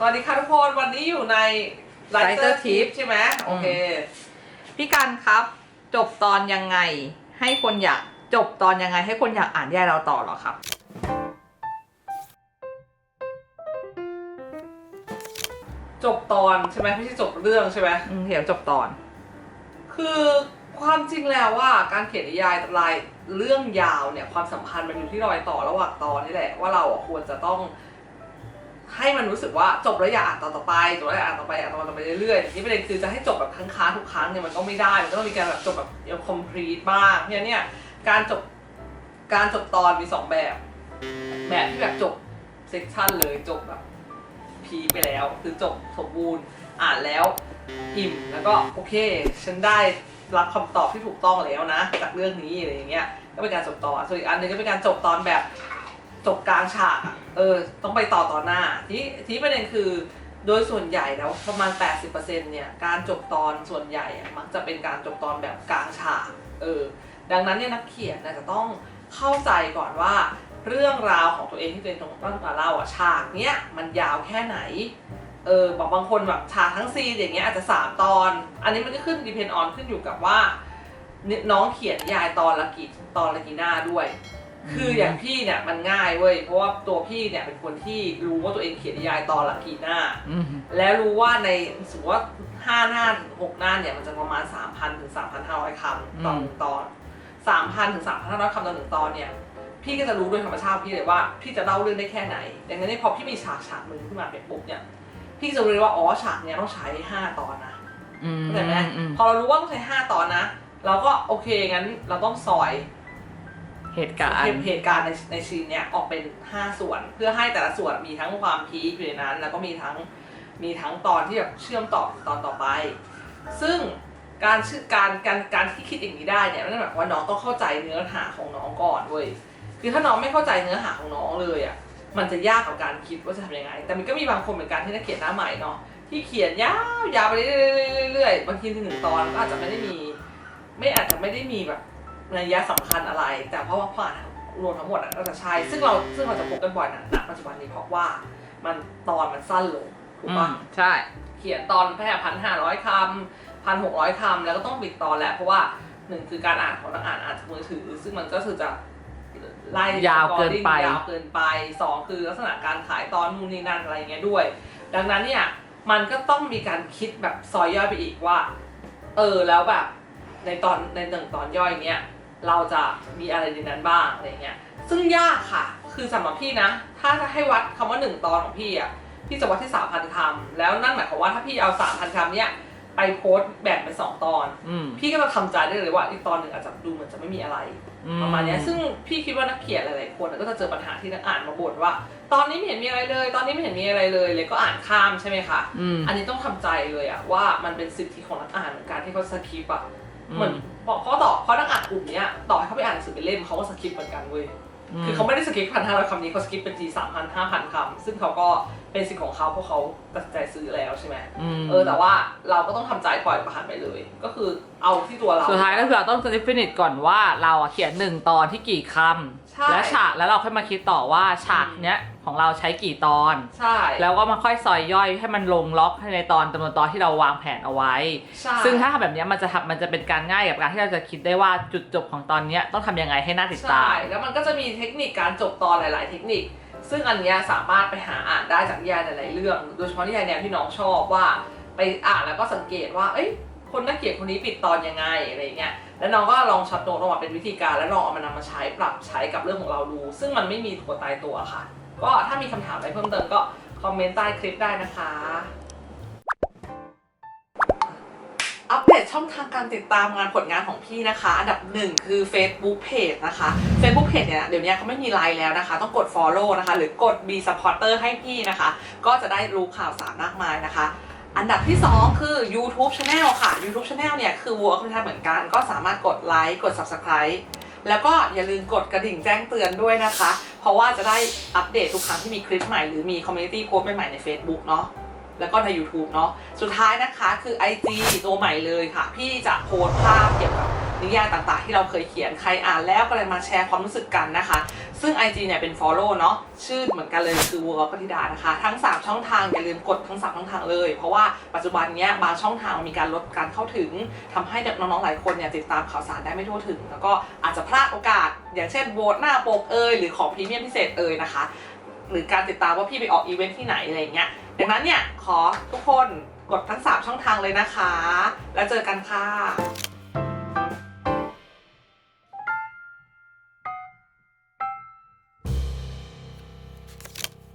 สวัสดีค่ะทุกคนวันนี้อยู่ใน Writer Writer Tip Tip ใช่ไหมโอเค พี่กันครับ จบตอนยังไง ให้คนอยากจบตอนยังไง ให้คนอยากอ่านแย่เราต่อเหรอครับ จบตอนใช่ไหมไม่ใช่จบเรื่องใช่ไหมอืมเดี๋ยวจบตอน คือความจริงแล้วว่าการเขียนนิยายรายเรื่องยาวเนี่ยความสัมพันธ์มันอยู่ที่รอยต่อระหว่างตอนนี่แหละว่าเราอะควรจะต้อง ให้มันรู้สึกว่าจบแล้วอยากอ่านตอนต่อไปจบแล้วอยากอ่านต่อไปอ่านตอนต่อไปเรื่อยๆแต่ที่ประเด็นคือจะให้จบแบบค้างค้างทุกครั้งเนี่ยมันก็ไม่ได้มันก็ต้องมีการแบบจบแบบยัง complete บ้างเนั้นเนี่ยการจบการจบตอนมีสองแบบ แบบที่แบบจบเซกชันเลยจบแบบพีไปแล้ว คือจบสมบูรณ์อ่านแล้วอิ่มแล้วก็โอเค ฉันได้รับคำตอบที่ถูกต้องแล้วนะ จากเรื่องนี้อะไรอย่างเงี้ยก็เป็นการจบตอนส่วนอีกอันหนึงก็เป็นการจบตอนแบบ จบกลางฉากอะเออ ต้องไปต่อต่อหน้า ที่ที่ประเด็นคือโดยส่วนใหญ่แล้วประมาณ 80%เนี่ยการจบตอนส่วนใหญ่อะมักจะเป็นการจบตอนแบบกลางฉากเออดังนั้นเนี่ยนักเขียนนะจะต้องเข้าใจก่อนว่า เรื่องราวของตัวเองที่ตัวเองต้องการเล่าอะฉากเนี้ยมันยาวแค่ไหนเออบอกบางคนแบบฉากทั้งซีอย่างเงี้ยอาจจะสามตอน อันนี้มันก็ขึ้น depend on ขึ้นอยู่กับว่า น้องเขียนยายตอนละกี่ตอนละกี่หน้าด้วย คืออย่างพี่เนี่ยมันง่ายเว้ยเพราะว่าตัวพี่เนี่ยเป็นคนที่รู้ว่าตัวเองเขียนนิยายตอนละกี่หน้าอืมแล้วรู้ว่าในสมมติว่าห้าหน้าถึงหกหน้าเนี่ยมันจะประมาณ3,000ถึง3,500คำต่อหนึ่งตอน3,000ถึง3,500คำต่อหนึ่งตอนเนี่ยพี่ก็จะรู้โดยธรรมชาติพี่เลยว่าพี่จะเล่าเรื่องได้แค่ไหน ดังนั้นเนี่ยพอพี่มีฉากฉากหนึ่งขึ้นมาเป็นปุ๊บเนี่ยพี่จะรู้เลยว่าอ๋อฉากเนี้ยต้องใช้5ตอนนะอืมเข้าใจไหมอืมพอเรารู้ว่าต้องใช้5ตอนนะเราก็โอเคงั้นเราต้องซอย เหตุการณ์เหตุการณ์ในในซีนเนี่ยออกเป็น 5 ส่วน เพื่อให้แต่ละส่วนมีทั้งความพีคอยู่ในนั้น แล้วก็มีทั้งมีทั้งตอนที่แบบเชื่อมต่อตอนต่อไป ซึ่งการชื่อการการการที่คิดอย่างนี้ได้เนี่ยนั่นหมายความว่าน้องต้องเข้าใจเนื้อหาของน้องก่อนเว้ยคือถ้าน้องไม่เข้าใจเนื้อหาของน้องเลยอะมันจะยากกับการคิดว่าจะทำยังไง แต่มันก็มีบางคนเหมือนกันที่นักเขียนหน้าใหม่เนาะที่เขียนยาวยาวไปเรื่อยๆบางทีถึงหนึ่งตอนก็อาจจะไม่ได้มี ไม่อาจจะไม่ได้มีแบบนัยยะสำคัญอะไร เพราะว่าผ่านรวมทั้งหมดอะก็จะใช่ซึ่งเราซึ่งเราจะพบกันบ่อยนะณปัจจุบันนี้เพราะว่ามันตอนมันสั้นลงถูกอืปะมใช่ เขียนตอนแค่พันห้าร้อยคำพันหกร้อยคำแล้วก็ต้องปิดตอนแล้วเพราะว่าหนึ่งคือการอ่านของนักอ่านอ่านจากมือถือ ซึ่งมันก็คือจะไล่ยาวเกินไปยาวเกินไปสองคือลักษณะการขายตอนนู่นนี่นั่นอะไรอย่างเงี้ยด้วย ดังนั้นเนี่ยมันก็ต้องมีการคิดแบบซอยย่อยไปอีกว่า เออแล้วแบบในตอนในหนึ่งตอนย่อยเนี้ย เราจะมีอะไรในนั้นบ้างอะไรเงี้ยซึ่งยากค่ะ คือสำหรับพี่นะ ถ้าจะให้วัดคำว่าหนึ่งตอนของพี่อะพี่จะวัดที่สามพันคำแล้วนั่นหมายความว่าถ้าพี่เอาสามพันคำเนี้ยไปโพสต์แบ่งเป็นสองตอนอืมพี่ก็จะทำใจได้เลยว่าอีกตอนหนึ่งอาจจะดูเหมือนจะไม่มีอะไรอืประมาณเนี้ยซึ่งพี่คิดว่านักเขียนหลายๆคนก็จะเจอปัญหาที่นักอ่านมาบ่นว่า ตอนนี้ไม่เห็นมีอะไรเลย ตอนนี้ไม่เห็นมีอะไรเลย เลยก็อ่านข้ามใช่ไหมคะอืมอันนี้ต้องทำใจเลยอะว่ามันเป็นสิทธิของนักอ่านเหมือนกันที่เขาสคริปต์อะ เหมือนเพราะต่อเพราะนักอ่านกลุ่มเนี้ยต่อให้เขาไปอ่านหนังสือเป็นเล่มเขาก็สคริปต์เหมือนกันเว้ยคือเขาไม่ได้สคริปต์พันห้าร้อยคำนี้เขาสคริปต์เป็นทีสามพันห้าพันคำซึ่งเขาก็เป็นสิทธิของเขาเพราะเขาตัดสินใจซื้อแล้วใช่ไหมมเออแต่ว่าเราก็ต้องทำใจปล่อยผ่านไปเลย ก็คือเอาที่ตัวเรา สุดท้ายก็คือเราต้อง definite ก่อนว่าเราอะเขียนหนึ่งตอนที่กี่ค ใช่ำและฉากแล้วเราค่อยมาคิดต่อว่าฉากเนี้ยของเราใช้กี่ตอน ใช่ แล้วก็มาค่อยซอยย่อยให้มันลงล็อกให้ในตอนจำนวนตอนที่เราวางแผนเอาไว้ ใช่ซึ่งถ้าทำแบบเนี้ยมันจะทำมันจะเป็นการง่ายกับการที่เราจะคิดได้ว่าจุดจบของตอนเนี้ยต้องทำยังไงให้น่าติดตาใช่ ม แล้วมันก็จะมีเทคนิคการจบตอนหลาย ๆ เทคนิค ซึ่งอันเนี้ยสามารถไปหาอ่านได้จากนิยายหลาย ๆ เรื่อง โดยเฉพาะนิยายแนวที่น้องชอบว่า ไปอ่านแล้วก็สังเกตว่า เอ้ย คนนักเขียนคนนี้ปิดตอนยังไงอะไรเงี้ย แล้วน้องก็ลองช็อตโน้ตออกมาเป็นวิธีการ แล้วลองเอามานำมาใช้ปรับใช้กับเรื่องของเราดู ซึ่งมันไม่มีตัวตายตัวค่ะ ก็ถ้ามีคำถามอะไรเพิ่มเติมก็คอมเมนต์ใต้คลิปได้นะคะ อัปเดตช่องทางการติดตามงานผลงานของพี่นะคะ อันดับหนึ่งคือ Facebook Page นะคะ Facebook Page เนี่ยเดี๋ยวนี้เขาไม่มีไลน์แล้วนะคะ ต้องกด Follow นะคะ หรือกด Be Supporter ให้พี่นะคะ ก็จะได้รู้ข่าวสารมากมายนะคะ อันดับที่ 2 คือ YouTube Channel ค่ะ YouTube Channel เนี่ยคือ Work คือทำเหมือนกันก็สามารถกดไลค์กด Subscribe แล้วก็อย่าลืมกดกระดิ่งแจ้งเตือนด้วยนะคะ เพราะว่าจะได้อัปเดตทุกครั้งที่มีคลิปใหม่หรือมีคอมมูนิตี้โพสใหม่ๆใน Facebook เนาะแล้วก็ใน YouTube เนาะสุดท้ายนะคะคือ IG ตัวใหม่เลยค่ะ พี่จะโพสภาพเกี่ยวกับนิยายต่างๆ ที่เราเคยเขียนใครอ่านแล้วก็เลยมาแชร์ความรู้สึกกันนะคะ ซึ่ง IG เนี่ยเป็น follow เนาะชื่อเหมือนกันเลยคือวัวกธิดานะคะ ทั้ง 3 ช่องทางอย่าลืมกดทั้ง 3 ช่องทางเลย เพราะว่าปัจจุบันเนี้ยบางช่องทางมีการลดการเข้าถึงทำให้น้องๆหลายคนเนี่ยติดตามข่าวสารได้ไม่ทั่วถึง แล้วก็อาจจะพลาดโอกาส อย่างเช่นโหวตหน้าปกเอยหรือของพรีเมียมพิเศษเอยนะคะ หรือการติดตามว่าพี่ไปออกอีเวนท์ที่ไหนอะไรเงี้ยดังนั้นเนี่ยขอทุกคนกดทั้ง 3 ช่องทางเลยนะคะ แล้วเจอกันค่ะ